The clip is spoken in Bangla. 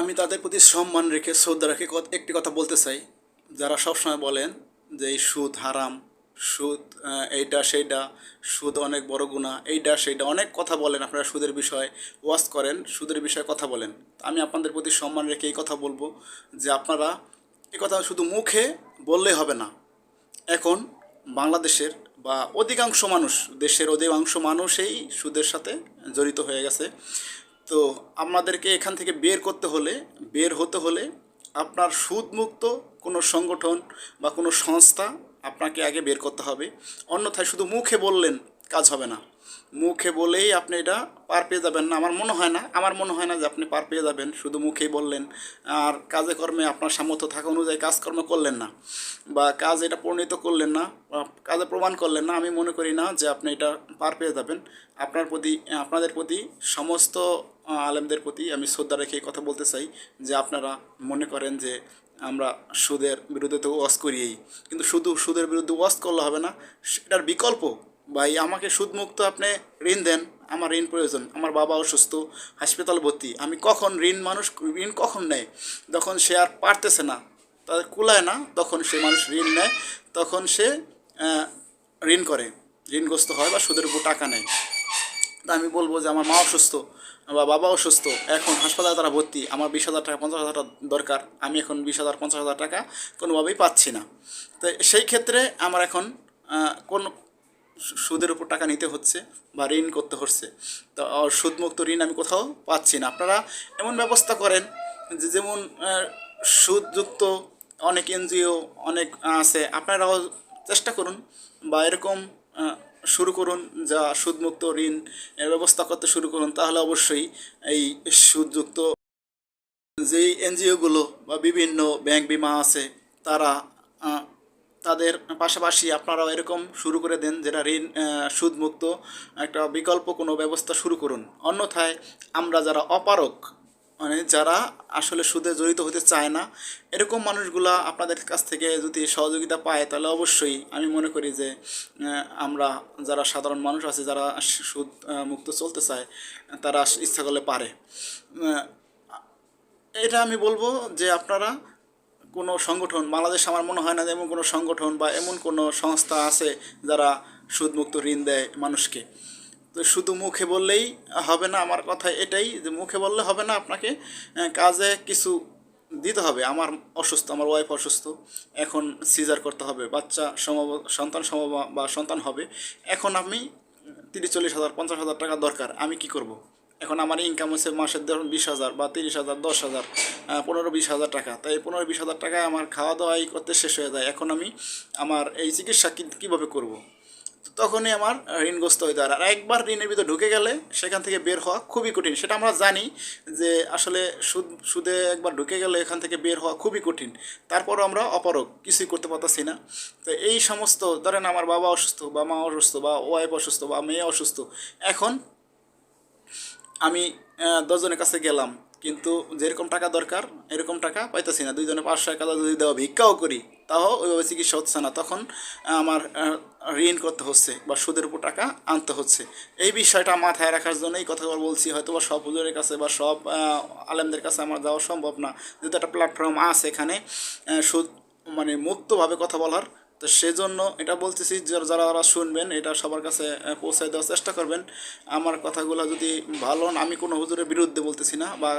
আমি তাদের প্রতি সম্মান রেখে, শ্রদ্ধা রেখে একটি কথা বলতে চাই। যারা সবসময় বলেন যে এই সুদ হারাম, সুদ এইটা সেইটা সুদ অনেক বড় গুণা এইটা সেইটা অনেক কথা বলেন আপনারা সুদের বিষয়ে, ওয়াজ করেন, সুদের বিষয়ে কথা বলেন। আমি আপনাদের প্রতি সম্মান রেখে এই কথা বলব যে আপনারা এ কথা শুধু মুখে বললেই হবে না। এখন বাংলাদেশের বা অধিকাংশ মানুষ, দেশের অধিকাংশ মানুষই সুদের সাথে জড়িত হয়ে গেছে। তো আমাদেরকে এখান থেকে বের করতে হলে, বের হতে হলে আপনার সুদমুক্ত কোনো সংগঠন বা কোনো সংস্থা আপনাকে আগে বের করতে হবে। অন্যথায় শুধু মুখে বললেন কাজ হবে না। মুখে বলেই আপনি এটা পার পেয়ে যাবেন না। আমার মনে হয় না, আমার মনে হয় না যে আপনি পার পেয়ে যাবেন। শুধু মুখেই বললেন। আর কাজে কর্মে আপনার সামর্থ্য থাকা অনুযায়ী কাজকর্ম করলেন না বা কাজ এটা পরিণত করলেন না কাজে প্রমাণ করলেন না, আমি মনে করি না যে আপনি এটা পার পেয়ে যাবেন। আপনার প্রতি, আপনাদের প্রতি সমস্ত আলেমদের প্রতি আমি শ্রদ্ধা রেখে কথা বলতে চাই যে আপনারা মনে করেন যে আমরা সুদের বিরুদ্ধে তো ওয়াজ করিয়েই। কিন্তু শুধু সুদের বিরুদ্ধে ওয়াজ করলে হবে না, সেটার বিকল্প? ভাই, আমাকে সুদমুক্ত আপনি ঋণ দেন, আমার ঋণ প্রয়োজন, আমার বাবা অসুস্থ, হাসপাতাল ভর্তি, আমি কখন ঋণ মানুষ, ঋণ কখন নেয়? যখন সে আর পারতেছে না, তাদের কুলায় না, তখন সে মানুষ ঋণ নেয়, তখন সে ঋণ করে, ঋণগ্রস্ত হয় বা সুদের উপর টাকা নেয়। তা আমি বলব যে আমার মা অসুস্থ বা বাবা অসুস্থ, এখন হাসপাতালে তারা ভর্তি, আমার বিশ হাজার টাকা, পঞ্চাশ হাজার টাকা দরকার, আমি এখন বিশ হাজার, পঞ্চাশ হাজার টাকা কোনোভাবেই পাচ্ছি না। তো সেই ক্ষেত্রে আমার এখন কোন সুদের উপর টাকা নিতে হচ্ছে বা ঋণ করতে হচ্ছে, তো সুদমুক্ত ঋণ আমি কোথাও পাচ্ছি না। আপনারা এমন ব্যবস্থা করেন যে যেমন সুদযুক্ত অনেক এনজিও অনেক আছে, আপনারাও চেষ্টা করুন বা এরকম শুরু করুন, যা সুদমুক্ত ঋণ ব্যবস্থা করতে শুরু করুন, তাহলে অবশ্যই এই সুদযুক্ত যেই এনজিওগুলো বা বিভিন্ন ব্যাংক বিমা আছে, তারা তাদের পাশাপাশি আপনারাও এরকম শুরু করে দেন, যেটা ঋণ সুদমুক্ত একটা বিকল্প কোনো ব্যবস্থা শুরু করুন। অন্যথায় আমরা যারা অপারক মানে যারা আসলে সুদে জড়িত হতে চায় না, এরকম মানুষগুলা আপনাদের কাছ থেকে যদি সহযোগিতা পায়, তাহলে অবশ্যই আমি মনে করি যে আমরা যারা সাধারণ মানুষ আছে, যারা সুদ মুক্ত চলতে চায়, তারা ইচ্ছা করলে পারে। এটা আমি বলব যে আপনারা কোনো সংগঠন, বাংলাদেশ আমার মনে হয় না যে এমন কোনো সংগঠন বা এমন কোনো সংস্থা আছে যারা সুদমুক্ত ঋণ দেয় মানুষকে। শুধু মুখে বললেই হবে না, আমার কথা এটাই যে মুখে বললে হবে না, আপনাকে কাজে কিছু দিতে হবে আমার অসুস্থ, আমার ওয়াইফ অসুস্থ, এখন সিজার করতে হবে, বাচ্চা সম্ভব সন্তান সম্ভব বা সন্তান হবে, এখন আমি তিরিশ, চল্লিশ হাজার, পঞ্চাশ হাজার টাকা দরকার, আমি কি করব। এখন আমার ইনকাম হচ্ছে মাসের ধরুন বিশ হাজার বা তিরিশ হাজার, দশ হাজার পনেরো, বিশ হাজার টাকা তাই পনেরো, বিশ হাজার টাকায় আমার খাওয়া দাওয়াই করতে শেষ হয়ে যায় এখন আমি আমার এই চিকিৎসা কীভাবে করব। তো তখনই আমার ঋণগ্রস্ত হয়ে যায় আর একবার ঋণের ভিতরে ঢুকে গেলে সেখান থেকে বের হওয়া খুবই কঠিন। সেটা আমরা জানি যে আসলে সুদ, সুদে একবার ঢুকে গেলে এখান থেকে বের হওয়া খুবই কঠিন। তারপরও আমরা অপারক কিছুই করতে পারতেছি না। তো এই সমস্ত, ধরেন আমার বাবা অসুস্থ, বা মা অসুস্থ, বা ওয়াইফ অসুস্থ, বা মেয়ে অসুস্থ, এখন আমি দশজনের কাছে গেলাম। কিন্তু যেরকম টাকা দরকার, এরকম টাকা পাইতেছি না। দুইজনে পাঁচশো, এক যদি দেওয়া ভিক্ষাও করি তাও ওইভাবে চিকিৎসা হচ্ছে না। তখন আমার ঋণ করতে হচ্ছে বা সুদের উপর টাকা আনতে হচ্ছে। এই বিষয়টা মাথায় রাখার জন্য এই কথাগুলো বলছি হয়তো বা সব হুজুরের কাছে বা সব আলেমদের কাছে আমার যাওয়া সম্ভব না। যেহেতু একটা প্ল্যাটফর্ম আছে এখানে সুদ মানে মুক্তভাবে কথা বলার, তো সেজন্য এটা বলতেছি, যারা যারা শুনবেন, এটা সবার কাছে পৌঁছায় দেওয়ার চেষ্টা করবেন। আমার কথাগুলো যদি ভালো আমি কোনো হুজুরের বিরুদ্ধে বলতেছি না বা